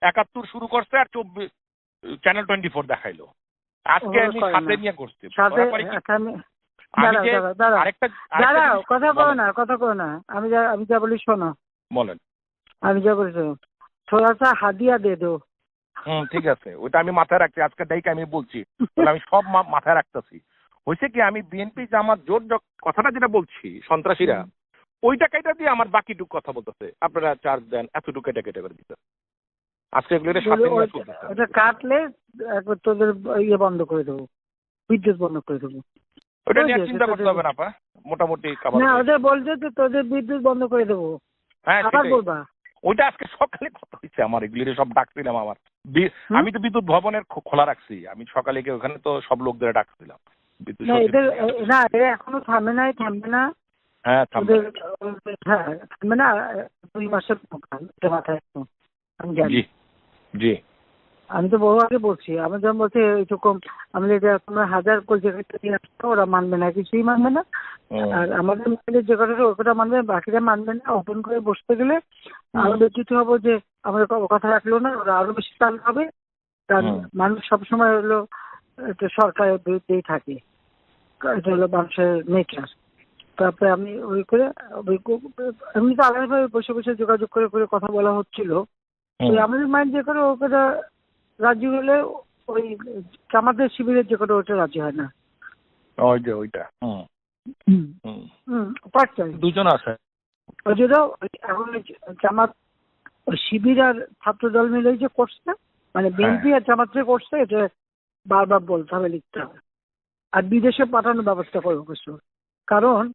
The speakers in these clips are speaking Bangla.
একাত্তর শুরু করছে আর চব্বিশ চ্যানেল টোয়েন্টি ফোর দেখাইলো। আজকে আমি সাথে নিয়ে করছি। দাঁড়াও কথা কো না কথা কো না। আমি যা আমি যা বলি শোনো। বলেন। আমি যা বলি শোনো। থোড়া সা হাদিয়া দে দো। হুম ঠিক আছে। ওইটা আমি মাথায় রাখছি। আজকে ডাইকে আমি বলছি। আমি সব মাথায় রাখতেছি। হয়েছে কি আমি বিএনপি জামাত জোট জ- কথাটা যেটা বলছি সন্ত্রাসীরা ওইটা কেটে দিয়ে আমার বাকিটুক কথা বলতেছে। আপনারা চার্জ দেন এতটুকু কেটে কেটে করে দিতে আজকে এগুলো এটা সাথে চলতেছে কাটলে একবার তোদের ইয়ে বন্ধ করে দেবো বিদ্যুৎ বন্ধ করে দেবো। ওইটা নিয়ে চিন্তা করতে হবে না পা মোটামুটি কাবার না ওদের বলছে যে তোদের বিদ্যুৎ বন্ধ করে দেবো। হ্যাঁ আবার বলবা? ওইটা আজকে সকালে কথা হয়েছে আমার এগুলি সব ডাকছিলাম আমার। আমি তো বিদ্যুৎ ভবনের খোলা রাখছি। আমি সকালে গিয়ে ওখানে তো সব লোকদের ডাকছিলাম না এরা এখনও থামে নাই থামবে না। হ্যাঁ থামবে। হ্যাঁ থামবে না দুই মাসের মাথায় আমি জানি। জি। আমি তো বহু আগে বলছি আমি যখন বলছি এইটুকু আমি এটা তোমরা হাজার কলকাতা দিয়ে আসছো ওরা মানবে না কিছুই মানবে না। আর আমাদের মধ্যে যে কথাটা কথা মানবে বাকিরা মানবে না ওপেন করে বসতে গেলে আরও ব্যতীত হব যে আমাদের কথা রাখল না ওরা আরও বেশি চাল হবে কারণ। মানুষ সবসময় হলো একটা সরকারের বিরুদ্ধেই থাকে। এটা হলো মানুষের নেচার তারপরে আমি ওই করে এমনি তো আলাদাভাবে বসে বসে যোগাযোগ করে করে কথা বলা হচ্ছিল। আমাদের মাইন্ড যে করে ওটা রাজি হলে ওই আমাদের শিবিরের যে করে ওটা রাজি হয় না। ওই যে ওইটা দুজন আছে। ওই জন্য এখন জামাত শিবির আর ছাত্র দল মিলে যে করছে মানে বিএনপি আর জামাত যে করছে এটা বারবার বলতে হবে লিখতে হবে। আর বিদেশে পাঠানোর ব্যবস্থা করব কিছু কারণ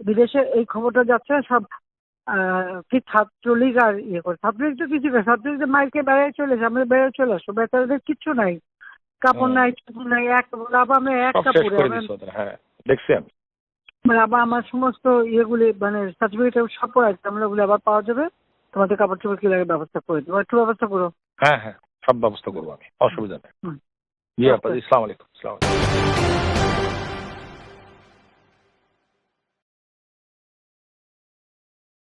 বিদেশে এই খবরটা যাচ্ছে সব কি ছাত্রলীগ আর ইয়ে করে। ছাত্রলীগ তো কিছু ছাত্রলীগ তো মাইকে বেড়ায় চলেছে আমরা বেড়ে চলে আসব বেচারাদের কিচ্ছু নাই। কাপড় নাই চুপড় নাই এক আবার আমি এক কাপড়ে হ্যাঁ দেখছি আমি মানে আবার আমার সমস্ত ইয়েগুলি মানে সার্টিফিকেট সব আছে আমরা ওগুলো আবার পাওয়া যাবে। তোমাদের কাপড় চোপড় কি লাগে ব্যবস্থা করে দেবো। একটু ব্যবস্থা করো। হ্যাঁ হ্যাঁ সব ব্যবস্থা করব আমি অসুবিধা নেই। হুম। জি আপা ইসলাম আলাইকুম ইসলাম আলাইকুম।